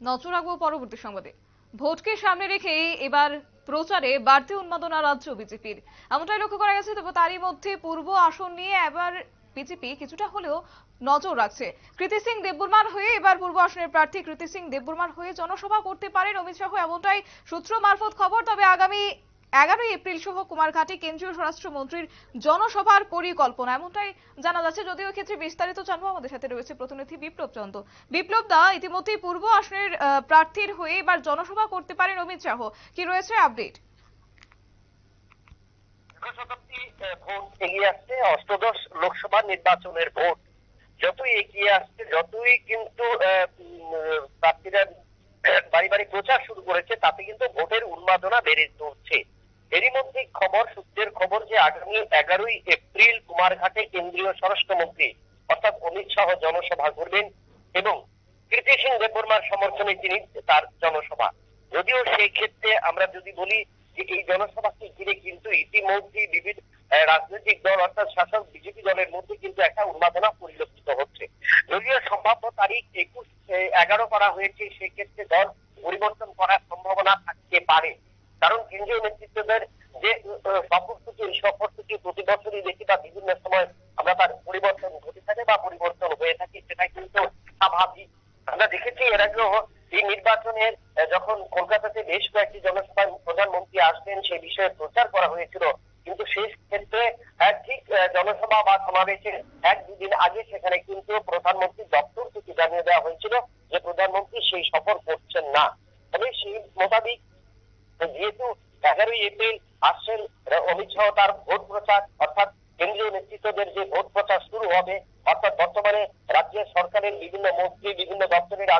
নজর রাখব পরবর্তী সংবাদে। ভোটকে সামনে রেখে এবার প্রচারে বাড়তি উন্মাদনা রাজ্য বিজেপির। এমনটাই লক্ষ্য করা গেছে, তবে তারই মধ্যে পূর্ব আসন নিয়ে এবার বিজেপি কিছুটা হলেও নজর রাখছে। কৃতি সিং দেববর্মার হয়ে এবার পূর্ব আসনের প্রার্থী কৃতি সিং দেববর্মার হয়ে জনসভা করতে পারেন অমিত শাহ, এমনটাই সূত্র মারফত খবর। তবে আগামী এগারোই এপ্রিল সহ কুমারঘাটে কেন্দ্রীয় স্বরাষ্ট্রমন্ত্রীর জনসভার পরিকল্পনা। এমনটাই জানা যাচ্ছে, যদিও ক্ষেত্রে বিস্তারিত জানব। আমাদের সাথে রয়েছে প্রতিনিধি বিপ্লব চন্দ। বিপ্লব দা, ইতিমধ্যেই পূর্ব আসনের প্রার্থীর হয়ে এবার জনসভা করতে পারেন অমিত শাহ। কি রয়েছে আপডেট? ভোট এগিয়ে আসছে। অষ্টদশ লোকসভা নির্বাচনের ভোট। যতই এগিয়ে আসছে, যতই কিন্তু প্রার্থীরা বাড়ি বাড়ি প্রচার শুরু করেছে, তাতে কিন্তু ভোটের উন্মাদনা বেড়ে চলছে। এরই মধ্যে খবর, সূত্রের খবর যে আগামী এগারোই এপ্রিল কুমারঘাটে কেন্দ্রীয় স্বরাষ্ট্রমন্ত্রী অর্থাৎ অমিত শাহ জনসভা করবেন এবং কীর্তি সিং দেববর্মার সমর্থনে তিনি তার জনসভা। যদিও সেই ক্ষেত্রে আমরা যদি বলি যে এই জনসভাকে ঘিরে কিন্তু ইতিমধ্যে বিভিন্ন রাজনৈতিক দল অর্থাৎ শাসক বিজেপি দলের মধ্যে কিন্তু একটা উন্মাদনা পরিলক্ষিত হচ্ছে যদিও সম্ভাব্য তারিখ একুশ এগারো করা হয়েছে সেক্ষেত্রে দল পরিবর্তন করার সম্ভাবনা থাকতে পারে কারণ কেন্দ্রীয় নেতৃত্বদের যে সফরসূচি এই সফরসূচি প্রতি বছরই দেখি বা বিভিন্ন সময় আমরা তার পরিবর্তন ঘটে থাকে বা পরিবর্তন হয়ে থাকে সেটা কিন্তু স্বাভাবিক। আমরা দেখেছি এর আগেও এই নির্বাচনের যখন কলকাতাতে বেশ কয়েকটি জনসভায় প্রধানমন্ত্রী আসবেন সেই বিষয়ে প্রচার করা হয়েছিল। কিন্তু শেষ ক্ষেত্রে ঠিক জনসভা বা সমাবেশের এক দুদিন আগে সেখানে কিন্তু প্রধানমন্ত্রী দপ্তর থেকে জানিয়ে দেওয়া হয়েছিল যে প্রধানমন্ত্রী সেই সফর করছেন না তবে সেই মোতাবিক এগারোই এপ্রিল আসছেন অমিত শাহ তার ভোট প্রচার, অর্থাৎ কেন্দ্রীয় নেতৃত্বদের যে ভোট প্রচার শুরু হবে, অর্থাৎ বর্তমানে রাজ্যের সরকারের বিভিন্ন মন্ত্রী, বিভিন্ন দপ্তরের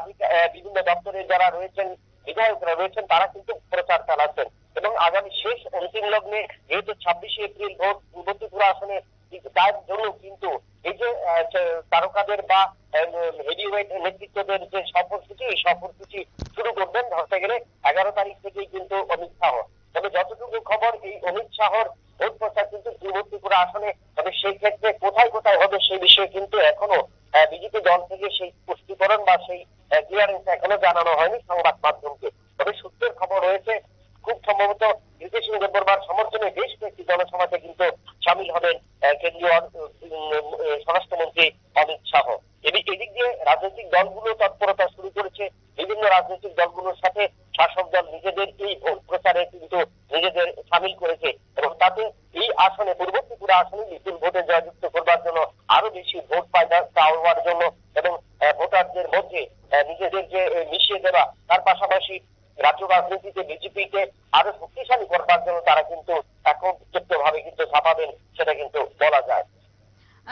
বিভিন্ন দপ্তরের যারা রয়েছেন, বিধায়করা রয়েছেন, তারা কিন্তু প্রচার চালাচ্ছেন। এবং আগামী শেষ অন্তিম লগ্নে, যেহেতু ছাব্বিশে এপ্রিল ভোট, পূর্ব ত্রিপুরা আসনে তার জন্য কিন্তু এই যে যে তারকাদের বা হেভিওয়েট নেতৃত্বদের যে সফরসূচি, এই সফরসূচি শুরু করবেন, ধরতে গেলে এগারো তারিখ থেকেই কিন্তু অমিত শাহ। তবে যতটুকু খবর এই অমিত শাহর ভোট প্রচার কিন্তু পূর্ব আসনে, তবে সেই ক্ষেত্রে কোথায় কোথায় হবে সেই বিষয়ে কিন্তু এখনও বিজেপি দল থেকে সেই পুষ্টিকরণ বা সেই ক্লিয়ারেন্স এখনও জানানো হয়নি সংবাদ মাধ্যমকে। তবে সূত্রের খবর রয়েছে, খুব সম্ভবত সিং দেববর্মার সমর্থনে বেশ কয়েকটি জনসভাতে কিন্তু সামিল হবেন কেন্দ্রীয় স্বরাষ্ট্রমন্ত্রী অমিত শাহ। এদিক এদিক দিয়ে রাজনৈতিক দলগুলো তৎপরতা শুরু করেছে, বিভিন্ন রাজনৈতিক দলগুলোর সাথে শাসক দল নিজেদের এই ভোট নিজেদের সামিল করেছে এবং তাতে এই আসনে পূর্ব ত্রিপুরা আসনে বিপুল ভোটে জয়যুক্ত করবার জন্য আরও বেশি ভোট পাইবার চাওয়ার জন্য এবং ভোটারদের মধ্যে নিজেদের যে মিশিয়ে দেওয়া, তার পাশাপাশি রাজ্য রাজনীতিতে বিজেপিকে আরও শক্তিশালী করবার জন্য তারা কিন্তু এখন ভাবে কিন্তু ছাপাবেন, সেটা কিন্তু বলা যায়।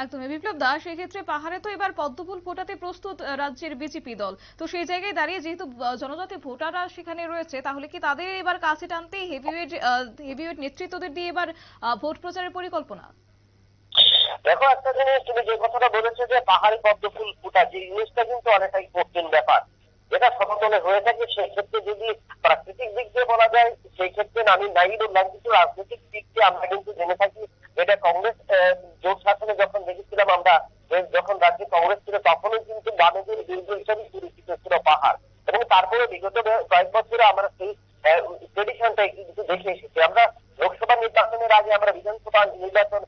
একদমই বিপ্লব দা সেক্ষেত্রে পাহাড়ে তো এবার পদ্মফুল ফোটাতে প্রস্তুত রাজ্যের বিজেপি দল। তো সেই জায়গায় দাঁড়িয়ে যেহেতু জনজাতি ভোটাররা সেখানে রয়েছে, তাহলে কি তাদের এবার কাছে টানতে হেভিওয়েট হেভিওয়েট নেতৃত্বদের দিয়ে এবার ভোট প্রচারের পরিকল্পনা? দেখো, একটা জিনিস, তুমি যে কথাটা বলেছ যে পাহাড়ি পদ্মফুল ফুটা, যে জিনিসটা কিন্তু অনেকটাই কঠিন ব্যাপার। যেটা সমতলে হয়ে থাকে, সেই ক্ষেত্রে যদি প্রাকৃতিক দিক দিয়ে বলা যায়, সেই ক্ষেত্রে আমি নাই বললাম কিন্তু রাজনৈতিক দিক দিয়ে আমরা কিন্তু জেনে থাকি এটা কংগ্রেস জোট শাসনে যখন দেখেছিলাম আমরা যখন রাজ্যে কংগ্রেস ছিল, তখনই কিন্তু বামেদের দুর্গ হিসেবে পরিচিত ছিল পাহাড়। এবং তারপরে বিগত কয়েক বছরে আমরা সেই ট্রেডিশনটাই কিন্তু দেখে এসেছি। আমরা লোকসভা নির্বাচনের আগে আমরা বিধানসভা নির্বাচন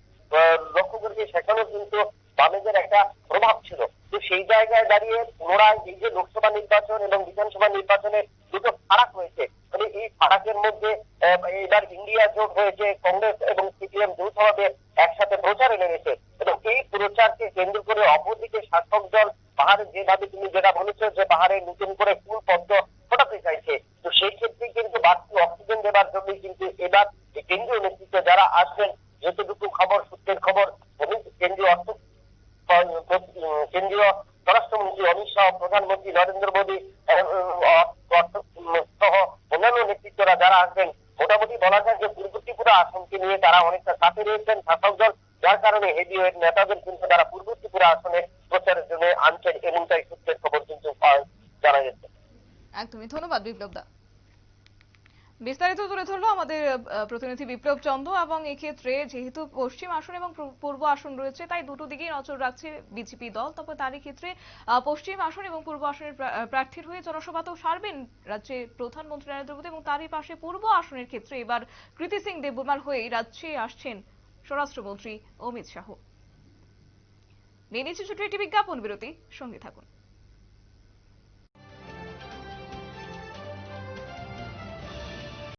লক্ষ্য করেছি, সেখানেও কিন্তু বামেদের একটা প্রভাব ছিল। তো সেই জায়গায় দাঁড়িয়ে পুনরায় এই যে লোকসভা নির্বাচন এবং বিধানসভা নির্বাচনের দুটো ফারাক হয়েছে। মানে এই ফারাকের মধ্যে এবার ইন্ডিয়া জোট হয়েছে, কংগ্রেস এবং সিপিএম যৌথভাবে একসাথে প্রচারে নেমেছে। এবং এই প্রচারকে কেন্দ্র করে অপরদিকে শাসক দল পাহাড়ে যেভাবে তুমি যেটা বলেছ যে পাহাড়ে নতুন করে ফুল পদ্ম ফোটাতে চাইছে, তো সেই ক্ষেত্রে কিন্তু বাড়তি অক্সিজেন দেবার জন্যই কিন্তু এবার কেন্দ্রীয় নেতৃত্ব যারা আসবেন যতটুকু খবর, সূত্রের খবর কেন্দ্রীয় অর্থ কেন্দ্রীয় স্বরাষ্ট্রমন্ত্রী অমিত শাহ, প্রধানমন্ত্রী নরেন্দ্র মোদী সহ অন্যান্য নেতৃত্বরা যারা আসবেন মোটামুটি বলা যায় যে পূর্ব ত্রিপুরা আসনকে নিয়ে তারা অনেকটা সাথে রয়েছেন। শাসক দল যার কারণে হেভিওয়েট নেতাদের কিন্তু তারা পূর্ব ত্রিপুরা আসনে প্রচারের জন্য আনছেন, এমনটাই সূত্রের খবর কিন্তু জানা গেছে। একদমই, ধন্যবাদ বিপ্লব দা। বিস্তারিত তুলে ধরলো আমাদের প্রতিনিধি বিপ্লব চন্দ্র এবং এক্ষেত্রে যেহেতু পশ্চিম আসন এবং পূর্ব আসন রয়েছে, তাই দুটো দিকেই নজর রাখছে বিজেপি দল। তবে তারই ক্ষেত্রে পশ্চিম আসন এবং পূর্ব আসনের প্রার্থীর হয়ে জনসভা তো সারবেন রাজ্যে প্রধানমন্ত্রী নরেন্দ্র মোদী এবং তারই পাশে পূর্ব আসনের ক্ষেত্রে এবার কৃতি সিং দেববর্মার হয়ে রাজ্যে আসছেন স্বরাষ্ট্রমন্ত্রী অমিত শাহ। নিয়ে নিচ্ছে ছোট্ট একটি বিজ্ঞাপন বিরতি, সঙ্গে থাকুন।